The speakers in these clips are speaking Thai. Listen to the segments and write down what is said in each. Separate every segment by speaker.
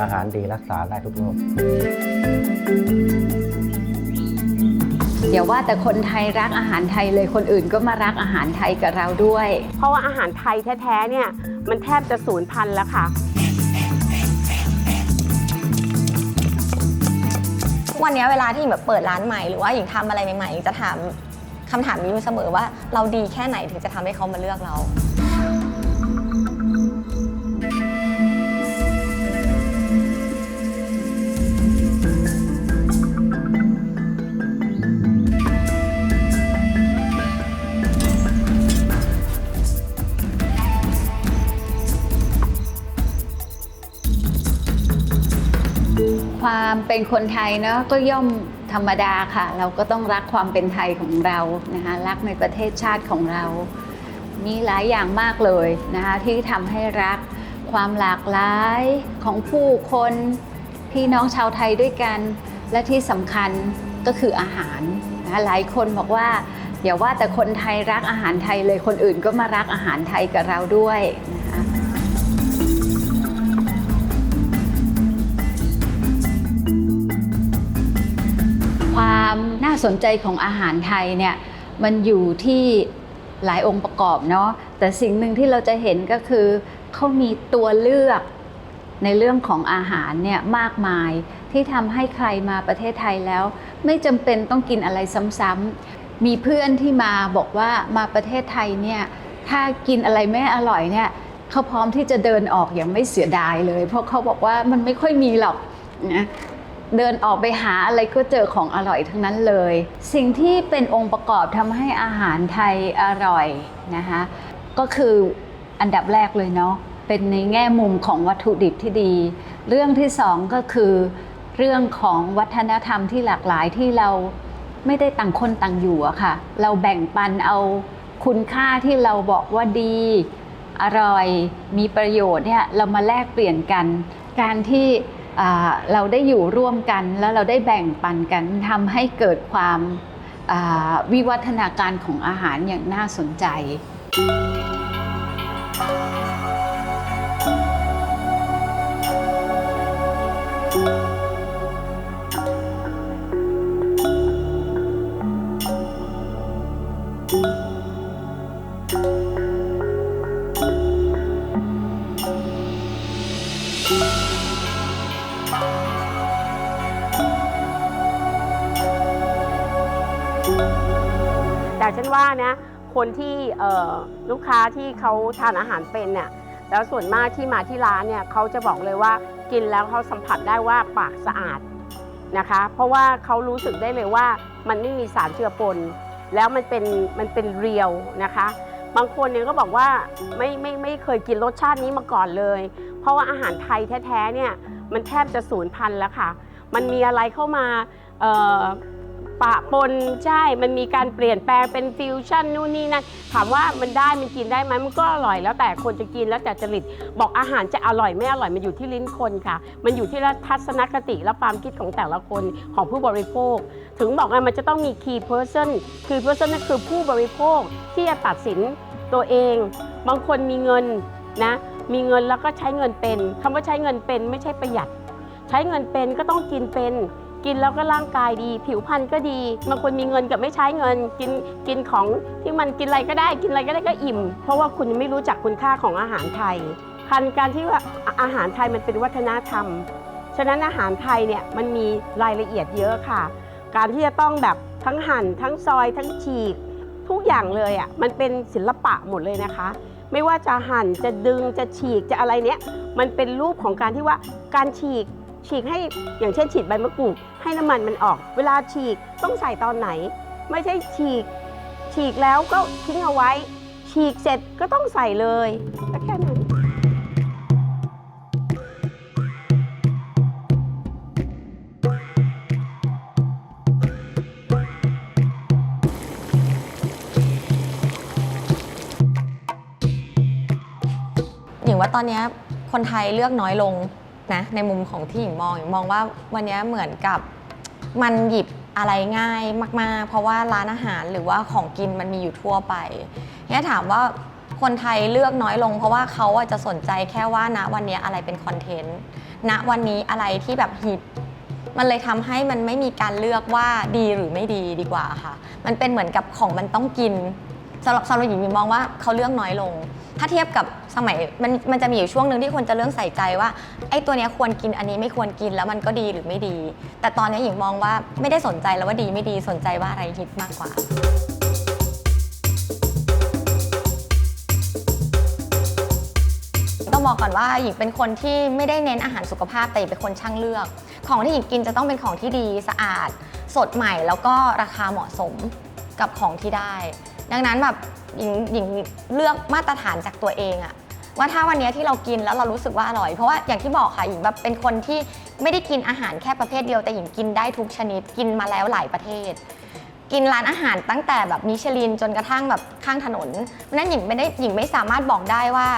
Speaker 1: อาหารดีรักษาได้ทุกโรค
Speaker 2: อย่าว่าแต่คนไทยรักอาหารไทยเลยคนอื่นก็มารักอาหารไทยกับเราด้วย
Speaker 3: เพราะว่าอาหารไทยแท้ๆเนี่ยมันแทบจะสูญพันธุ์แล้วค่ะ
Speaker 4: ทุกวันนี้เวลาที่หญิงแบบเปิดร้านใหม่หรือว่าหญิงทำอะไรใหม่ๆหญิงจะถามคำถามนี้อยู่เสมอว่าเราดีแค่ไหนถึงจะทำให้เขามาเลือกเรา
Speaker 2: ความเป็นคนไทยเนาะก็ย่อมธรรมดาค่ะ เราก็ต้องรักความเป็นไทยของเรานะคะรักในประเทศชาติของเรา มีหลายอย่างมากเลยนะคะที่ทำให้รักความหลากหลายของผู้คนพี่น้องชาวไทยด้วยกัน และที่สำคัญก็คืออาหารนะคะหลายคนบอกว่าอย่าว่าแต่คนไทยรักอาหารไทยเลยคนอื่นก็มารักอาหารไทยกับเราด้วยนะคะ สนใจของอาหารไทยเนี่ยมันอยู่ที่หลายองค์ประกอบเนาะแต่สิ่งหนึ่งที่เราจะเห็นก็คือเขามีตัวเลือกในเรื่องของอาหารเนี่ยมากมายที่ทำให้ใครมาประเทศไทยแล้ว ไม่จำเป็นต้องกินอะไรซ้ำๆมีเพื่อนที่มาบอกว่ามาประเทศไทยเนี่ยถ้ากินอะไรไม่อร่อยเนี่ยเขาพร้อมที่จะเดินออกอย่างไม่เสียดายเลย เพราะเขาบอกว่ามันไม่ค่อยมีหรอกนะ เดินออกไปหาอะไรก็เจอของอร่อยทั้งนั้นเลย สิ่งที่เป็นองค์ประกอบทำให้อาหารไทยอร่อยนะคะก็คืออันดับแรกเลยเนาะเป็นในแง่มุมของวัตถุดิบที่ดี เรื่องที่สองก็คือเรื่องของวัฒนธรรมที่หลากหลายที่เราไม่ได้ต่างคนต่างอยู่อะค่ะ เราแบ่งปันเอาคุณค่าที่เราบอกว่าดี อร่อย มีประโยชน์เนี่ยเรามาแลกเปลี่ยนกัน การที่ เราได้อยู่ร่วมกันแล้วเราได้แบ่งปันกันทำให้เกิดความวิวัฒนาการของอาหารอย่างน่าสนใจ
Speaker 3: ว่านะคนที่ลูกค้าที่เขาทานอาหารเป็นเนี่ยแล้วส่วนมากที่มาที่ร้านเนี่ยเขาจะบอกเลยว่ากินแล้วเขาสัมผัสได้ว่าปากสะอาดนะคะ เพราะว่าเขารู้สึกได้เลยว่ามันไม่มีสารเจือปน แล้วมันเป็นมันเป็นเรียวนะคะ บางคนเนี่ยก็บอกว่าไม่ไม่ไม่เคยกินรสชาตินี้มาก่อนเลย เพราะว่าอาหารไทยแท้ๆเนี่ยมันแทบจะสูญพันธุ์แล้วค่ะ มันมีอะไรเข้ามา ปะปนใช่ มันมีการเปลี่ยนแปลงเป็นฟิวชั่นนู่นนี่นั่นถามว่ามันได้มันกินได้ไหมมันก็อร่อยแล้วแต่คนจะกินแล้วแต่จริตบอกอาหารจะอร่อยไม่อร่อยมันอยู่ที่ลิ้นคนค่ะ มันอยู่ที่ทัศนคติและความคิดของแต่ละคนของผู้บริโภค ถึงบอกว่ามันจะต้องมี key person key person นั่นคือผู้บริโภคที่จะตัดสินตัวเอง บางคนมีเงินนะมีเงินแล้วก็ใช้เงินเป็นคำว่าใช้เงินเป็นไม่ใช่ประหยัด ใช้เงินเป็นก็ต้องกินเป็น กินแล้วก็ร่างกายดี ผิวพรรณก็ดีบางคนมีเงินกับไม่ใช้เงิน กินกินของที่มันกินอะไรก็ได้ กินอะไรก็ได้ก็อิ่ม เพราะว่าคุณไม่รู้จักคุณค่าของอาหารไทยคันการที่ว่าอาอาหารไทยมันเป็นวัฒนธรรม ฉะนั้นอาหารไทยเนี่ยมันมีรายละเอียดเยอะค่ะ การที่จะต้องแบบทั้งหั่นทั้งซอยทั้งฉีก ทุกอย่างเลยอะมันเป็นศิลปะหมดเลยนะคะ ไม่ว่าจะหั่นจะดึงจะฉีกจะอะไรเนี้ยมันเป็นรูปของการที่ว่าการฉีก ฉีกให้อย่างเช่นฉีดใบมะกรูดให้น้ำมันมันออก เวลาฉีกต้องใส่ตอนไหน ไม่ใช่ฉีก ฉีกแล้วก็ทิ้งเอาไว้ ฉีกเสร็จก็ต้องใส่เลยก็แค่นั้น
Speaker 4: หญิงว่าตอนนี้คนไทยเลือกน้อยลง นะในมุมของที่หญิงมองหญิงมองว่าวันนี้เหมือนกับมันหยิบอะไรง่ายมาก ๆ เพราะว่าร้านอาหารหรือว่าของกินมันมีอยู่ทั่วไปเนี่ยถามว่าคนไทยเลือกน้อยลง เพราะว่าเขาอะจะสนใจแค่ว่านะวันนี้อะไรเป็นคอนเทนต์ณวันนี้อะไรที่แบบฮิตมันเลยทำให้มันไม่มีการเลือกว่าดีหรือไม่ดีดีกว่าค่ะ มันเป็นเหมือนกับของมันต้องกิน สำหรับสำหรับหญิงหญิงมองว่าเขาเลือกน้อยลง ถ้าเทียบกับสมัยมันมันจะมีอยู่ช่วงหนึ่งที่คนจะเรื่องใส่ใจว่าไอ้ตัวเนี้ยควรกินอันนี้ไม่ควรกินแล้วมันก็ดีหรือไม่ดี แต่ตอนนี้หญิงมองว่าไม่ได้สนใจแล้วว่าดีไม่ดีสนใจว่าอะไรฮิตมากกว่า ต้องบอกก่อนว่าหญิงเป็นคนที่ไม่ได้เน้นอาหารสุขภาพแต่หญิงเป็นคนช่างเลือก ของที่หญิงกินจะต้องเป็นของที่ดีสะอาด สดใหม่แล้วก็ราคาเหมาะสม กับของที่ได้ ดังนั้นแบบหญิงหญิงเลือกมาตรฐานจากตัวเองอะว่าถ้าวันนี้ที่เรากินแล้วเรารู้สึกว่าอร่อย เพราะว่าอย่างที่บอกค่ะหญิงแบบเป็นคนที่ไม่ได้กินอาหารแค่ประเภทเดียวแต่หญิงกินได้ทุกชนิดกินมาแล้วหลายประเทศ กินร้านอาหารตั้งแต่แบบมิชลินจนกระทั่งแบบข้างถนนเพราะนั้นหญิงไม่ได้หญิงไม่สามารถบอกได้ว่า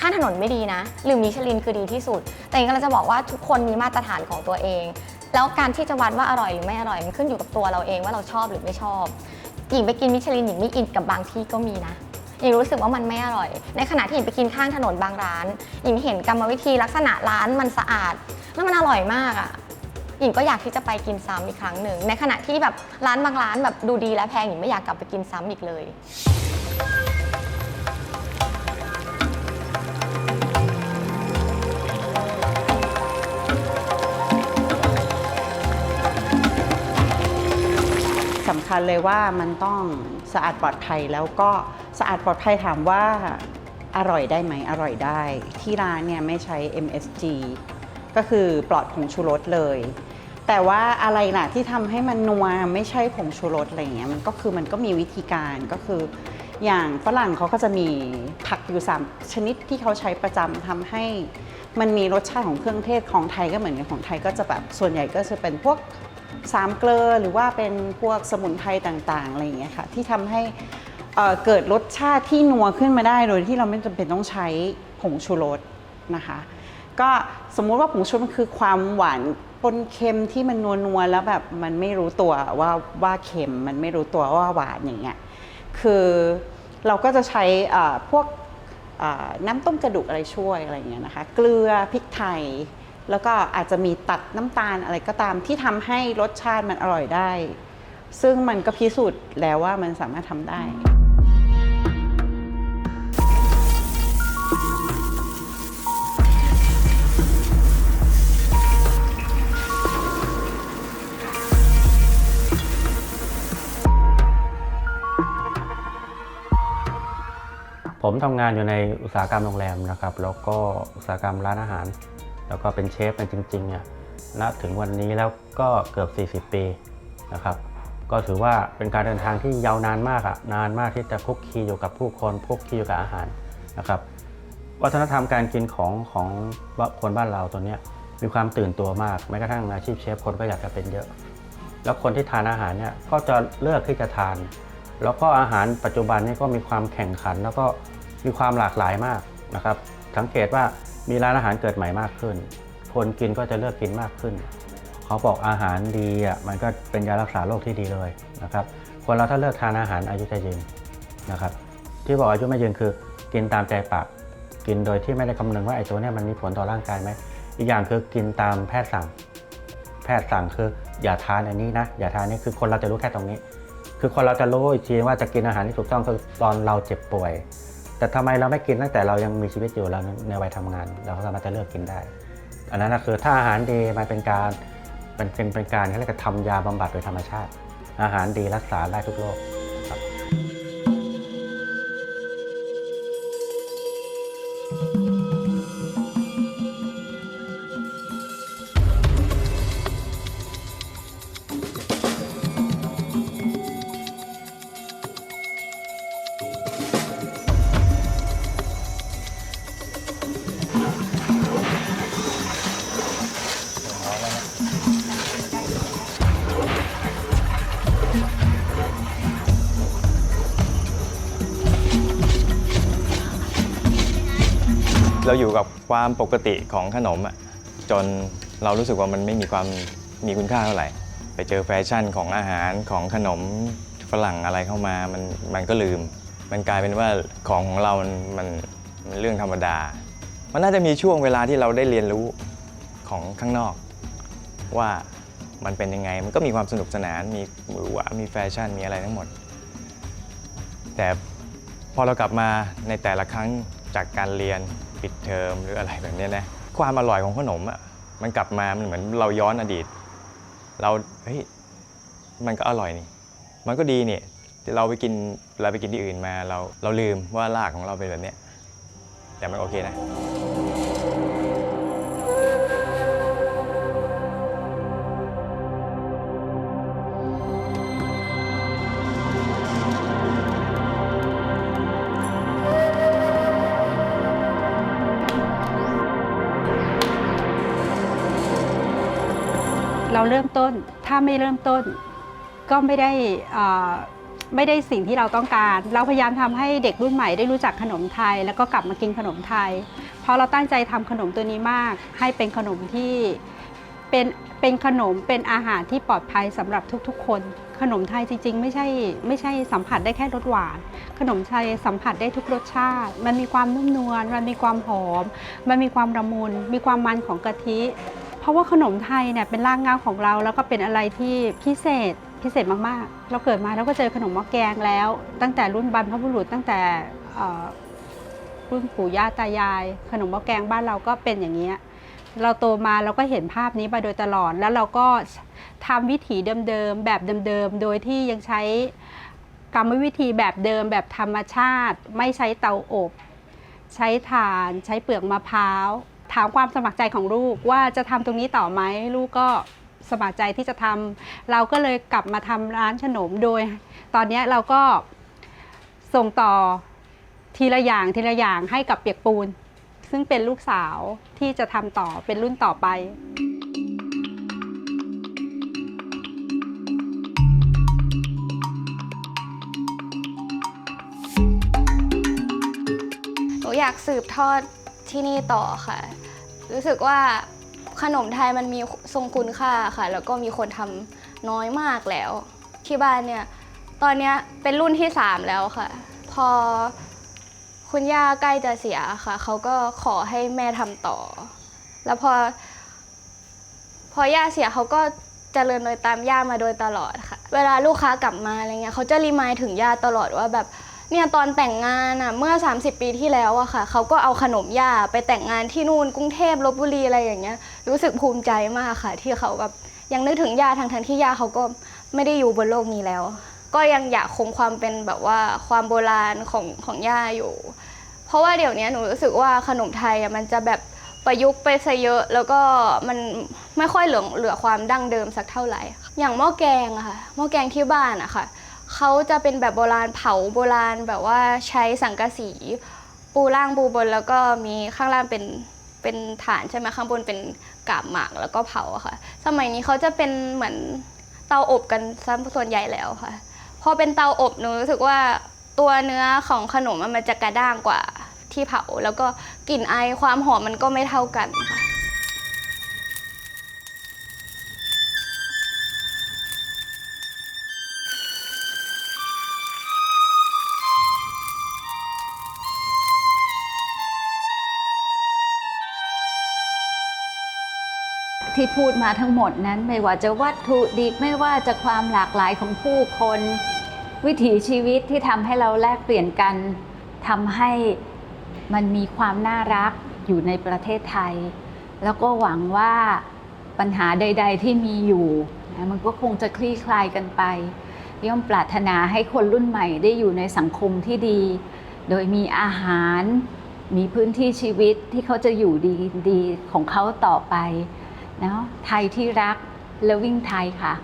Speaker 4: ข้างถนนไม่ดีนะ หรือมิชลินคือดีที่สุด แต่หญิงก็จะบอกว่าทุกคนมีมาตรฐานของตัวเอง แล้วการที่จะวัดว่าอร่อยหรือไม่อร่อยมันขึ้นอยู่กับตัวเราเองว่าเราชอบหรือไม่ชอบ หญิงไปกินมิชลินหญิงไม่อินกับบางที่ก็มีนะหญิงรู้สึกว่ามันไม่อร่อย ในขณะที่หญิงไปกินข้างถนนบางร้านหญิงเห็นกรรมวิธีลักษณะร้านมันสะอาดแล้วมันอร่อยมากอะ่ะหญิงก็อยากที่จะไปกินซ้ำอีกครั้งหนึ่งในขณะที่แบบร้านบางร้านแบบดูดีและแพงหญิงไม่อยากกลับไปกินซ้ำอีกเลย
Speaker 5: คัญเลยว่ามันต้องสะอาดปลอดภัยแล้วก็สะอาดปลอดภัยถามว่าอร่อยได้ไหมอร่อยได้ ที่ร้านเนี่ยไม่ใช้ MSG ก็คือปลอดผงชูรสเลย แต่ว่าอะไรล่ะที่ทำให้มันนัวไม่ใช่ผงชูรสอะไรเงี้ยมันก็คือมันก็มีวิธีการก็คือ อย่างฝรั่งเขาก็จะมีผักอยู่สามชนิดที่เขาใช้ประจำทำให้มันมีรสชาติของเครื่องเทศของไทยก็เหมือนกันของไทยก็จะแบบส่วนใหญ่ก็จะเป็นพวก สามเกลือหรือว่าเป็นพวกสมุนไพรต่างๆอะไรอย่างเงี้ยค่ะที่ทำให้เอ่อเกิดรสชาติที่นัวขึ้นมาได้ โดยที่เราไม่จำเป็นต้องใช้ผงชูรสนะคะ ก็สมมุติว่าผงชูรสมันคือความหวานปนเค็มที่มันนัวๆแล้วแบบมันไม่รู้ตัวว่าว่าเค็มมันไม่รู้ตัวว่าหวานอย่างเงี้ยคือเราก็จะใช้พวกน้ำต้มกระดูกอะไรช่วยอะไรเงี้ยนะคะ เกลือพริกไทย แล้วก็อาจจะมีตัดน้ำตาลอะไรก็ตามที่ทำให้รสชาติมันอร่อยได้ ซึ่งมันก็พิสูจน์แล้วว่ามันสามารถทำได้
Speaker 1: ผมทำงานอยู่ในอุตสาหกรรมโรงแรมนะครับ แล้วก็อุตสาหกรรมร้านอาหาร แล้วก็เป็นเชฟกันจริงๆเนี่ยณถึงวันนี้แล้วก็เกือบ 40 ปีนะครับ ก็ถือว่าเป็นการเดินทางที่ยาวนานมากอะนานมากที่จะคุกคีอยู่กับผู้คนคุกคีอยู่กับอาหารนะครับ วัฒนธรรมการกินของของคนบ้านเราตัวเนี้ยมีความตื่นตัวมากแม้กระทั่งอาชีพเชฟคนก็อยากจะเป็นเยอะ แล้วคนที่ทานอาหารเนี่ยก็จะเลือกที่จะทาน แล้วก็อาหารปัจจุบันนี้ก็มีความแข่งขัน แล้วก็มีความหลากหลายมากนะครับ สังเกตว่า มีร้านอาหารเกิดใหม่มากขึ้น คนกินก็จะเลือกกินมากขึ้น เขาบอกอาหารดีอะมันก็เป็นยารักษาโรคที่ดีเลยนะครับ คนเราถ้าเลิกทานอาหารอายุจะยืนนะครับ ที่บอกอายุไม่ยืนคือ กินตามใจปาก กินโดยที่ไม่ได้คำนึงว่าไอ้ตัวเนี้มันมีผลต่อร่างกายไหม อีกอย่างคือกินตามแพทย์สั่ง แพทย์สั่งคืออย่าทานอันนี้นะ อย่าทานนี่คือคนเราจะรู้แค่ตรงนี้ คือคนเราจะรู้อีกทีว่าจะกินอาหารที่ถูกต้องคือตอนเราเจ็บป่วย แต่ทำไมเราไม่กินตั้งแต่เรายังมีชีวิตอยู่เราในวัยทำงาน เราก็สามารถจะเลือกกินได้ อันนั้นคือถ้าอาหารดีมันเป็นการเป็นเป็นการเขาเรียกว่าทำยาบำบัดโดยธรรมชาติ อาหารดีรักษาได้ทุกโรค
Speaker 6: เราอยู่กับความปกติของขนมอะจนเรารู้สึกว่ามันไม่มีความมีคุณค่าเท่าไหร่ ไปเจอแฟชั่นของอาหารของขนมฝรั่งอะไรเข้ามามันมันก็ลืม มันกลายเป็นว่าของของเรามันมันมันเรื่องธรรมดา มันน่าจะมีช่วงเวลาที่เราได้เรียนรู้ของข้างนอก ว่ามันเป็นยังไงมันก็มีความสนุกสนานมีหวือหวามีแฟชั่นมีอะไรทั้งหมด แต่พอเรากลับมาในแต่ละครั้งจากการเรียน ปิดเทอมหรืออะไรแบบเนี้ยนะความอร่อยของขนมอะมันกลับมามันเหมือนเราย้อนอดีต เราเฮ้ยมันก็อร่อยนี่ มันก็ดีนี่เราไปกินเราไปกินที่อื่นมาเราเราลืมว่ารากของเราเป็นแบบเนี้ยแต่มันโอเคนะ
Speaker 7: เราเริ่มต้นถ้าไม่เริ่มต้น ก็ไม่ได้ไม่ได้สิ่งที่เราต้องการ เราพยายามทำให้เด็กรุ่นใหม่ได้รู้จักขนมไทย แล้วก็กลับมากินขนมไทย เพราะเราตั้งใจทำขนมตัวนี้มาก ให้เป็นขนมที่เป็นเป็นขนมเป็นอาหารที่ปลอดภัยสำหรับทุกๆ คน ขนมไทยจริง ๆ ไม่ใช่ไม่ใช่สัมผัสได้แค่รสหวาน ขนมไทยสัมผัสได้ทุกรสชาติ มันมีความนุ่มนวลมันมีความหอม มันมีความละมุนมีความมันของกะทิ เพราะว่าขนมไทยเนี่ยเป็นรากเหง้าของเราแล้วก็เป็นอะไรที่พิเศษพิเศษมากๆ เราเกิดมาเราก็เจอขนมหม้อแกงแล้ว ตั้งแต่รุ่นบรรพบุรุษตั้งแต่เอ่อรุ่นปู่ย่าตายาย ขนมหม้อแกงบ้านเราก็เป็นอย่างนี้ยเราโตมาเราก็เห็นภาพนี้มาโดยตลอด แล้วเราก็ทำวิถีเดิมๆแบบเดิมๆ โดยที่ยังใช้กรรมวิธีแบบเดิมแบบธรรมชาติ ไม่ใช้เตาอบ ใช้ถ่าน ใช้เปลือกมะพร้าว ถามความสมัครใจของลูกว่าจะทำตรงนี้ต่อไหมลูกก็สมัครใจที่จะทำเราก็เลยกลับมาทำร้านขนมโดย ตอนนี้เราก็ส่งต่อทีละอย่างทีละอย่างให้กับเปียกปูน ซึ่งเป็นลูกสาวที่จะทำต่อเป็นรุ่นต่อไป
Speaker 8: หนูอยากสืบทอดที่นี่ต่อค่ะ รู้สึกว่าขนมไทยมันมีทรงคุณค่าค่ะ แล้วก็มีคนทำน้อยมากแล้ว ที่บ้านเนี่ยตอนนี้เป็นรุ่นที่ 3 แล้วค่ะ พอคุณย่าใกล้จะเสียค่ะ เขาก็ขอให้แม่ทำต่อ แล้วพอ พอย่าเสียเขาก็เจริญโดยตามย่ามาโดยตลอดค่ะ เวลาลูกค้ากลับมาอะไรเงี้ยเขาจะรีมายถึงย่าตลอดว่าแบบ เนี่ยตอนแต่งงานอะเมื่อ 30 ปีที่แล้วอะค่ะเขาก็เอาขนมย่าไปแต่งงานที่นู่นกรุงเทพลบบุรีอะไรอย่างเงี้ย รู้สึกภูมิใจมากค่ะ ที่เขาแบบยังนึกถึงย่าทั้งทั้งที่ย่าเขาก็ไม่ได้อยู่บนโลกนี้แล้ว ก็ยังอยากคงความเป็นแบบว่าความโบราณของของย่าอยู่ เพราะว่าเดี๋ยวนี้หนูรู้สึกว่าขนมไทยอะมันจะแบบประยุกต์ไปซะเยอะ แล้วก็มันไม่ค่อยเหลือเหลือความดั้งเดิมสักเท่าไหร่ อย่างหม้อแกงอะค่ะหม้อแกงที่บ้านอะค่ะ เขาจะเป็นแบบโบราณเผาโบราณแบบว่าใช้สังกะสี ปูล่างปูบนแล้วก็มีข้างล่างเป็นเป็นฐานใช่ไหมข้างบนเป็นกาบหมากแล้วก็เผาค่ะ สมัยนี้เขาจะเป็นเหมือนเตาอบกันซส่วนใหญ่แล้วค่ะ พอเป็นเตาอบหนูรู้สึกว่าตัวเนื้อของขนมมันจะกระด้างกว่าที่เผา แล้วก็กลิ่นไอความหอมมันก็ไม่เท่ากันค่ะ
Speaker 2: ที่พูดมาทั้งหมดนั้นไม่ว่าจะวัตถุดิบไม่ว่าจะความหลากหลายของผู้คน วิถีชีวิตที่ทำให้เราแลกเปลี่ยนกันทำให้มันมีความน่ารักอยู่ในประเทศไทย แล้วก็หวังว่าปัญหาใด ๆ ที่มีอยู่ มันก็คงจะคลี่คลายกันไปย่อมปรารถนาให้คนรุ่นใหม่ได้อยู่ในสังคมที่ดี โดยมีอาหาร มีพื้นที่ชีวิตที่เขาจะอยู่ดีดีของเขาต่อไป เนาะไทยที่รักและวิ่งไทยค่ะ